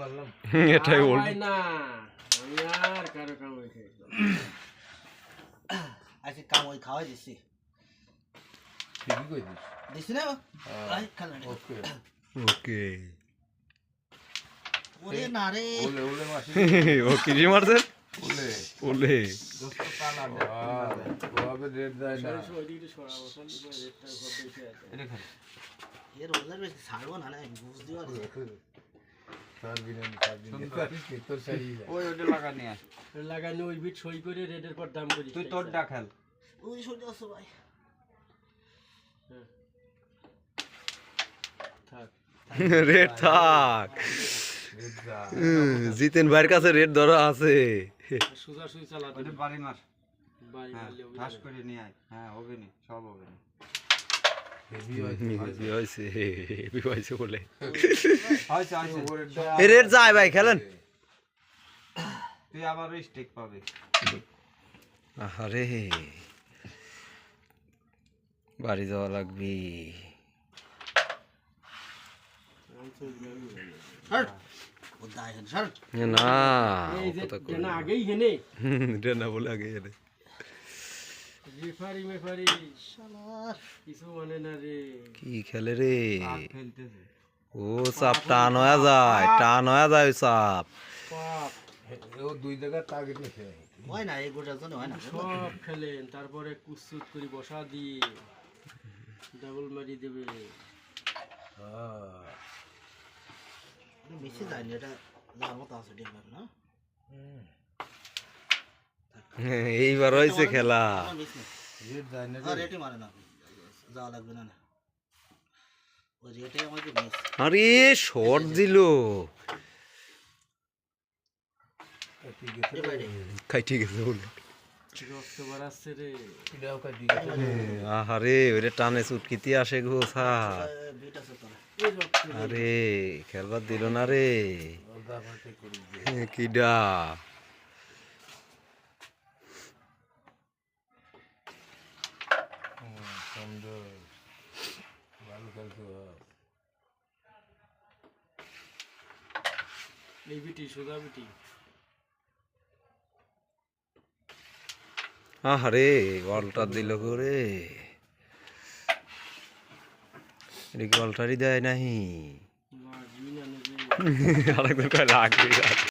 এটাই ওল্ড হয় না আর কারও কামাই খাই আজকে কাম ওই খাওয়াই দিচ্ছি ঠিকই কই দিস দিচ্ছি না আই, খালা ওকে। ওকে। ওরে না রে। ওলে ওলে মাসি। ও কিরি মারছেন ওলে। ওলে। দোস্ত কানা ওভাবে রেট দেয় না। সরিষা সরাবো, তাহলে পরে সব বেশি আছে। এর ওদের বেশি ছাড়বো না না। বুঝ দিও লাগানো ওই বিট সই করে রেটের পর দাম করি তুই তোরটা খেল ওই সরে আসো ভাই। থাক। রেড রেট জিতেন ভাইয়ের কাছে রেড ধরা আছে। সোজা সুই চালাতে বাড়ি মার। বাড়ি হ্যাঁ মারলে ঠাস করে নিয়ে আয়। হ্যাঁ হবে নি সব হবে নি। রেড যায় ভাই খেলেন। তুই আবার ওই স্টেক পাবে। আরে বাড়ি যাওয়া লাগবে। না আগেই হেনে। বলে আগে এনে রেফারি মেফারি শালার কিছু মানে না রে। কি খেলে রে? ও চাপ টান হয়ে যায় টান হয়ে যায় পাপ ও দুই জায়গা টার্গেট নিছে। হয় না এই গোটার জন্য হয় না। সব খেলেন তারপরে কুচুত করে বসা দিয়ে ডাবল মারি দেবে। যায়নি এটা মতো আছে না? এইবার হয়েছে খেলা। আর শর্ট দিল। খাই ঠিক আছে বলে। আহারে ওরে টানে চুটকিতে আসে গো স্যার। আরে খেলবার দিল না রে। কিডা। সুন্দর ভালো খেলতে এই বিটি সোজা বিটি আহারে বলটা দিল করে। এটা কি দেয় নাহি? আরেকবার কয় লাগবে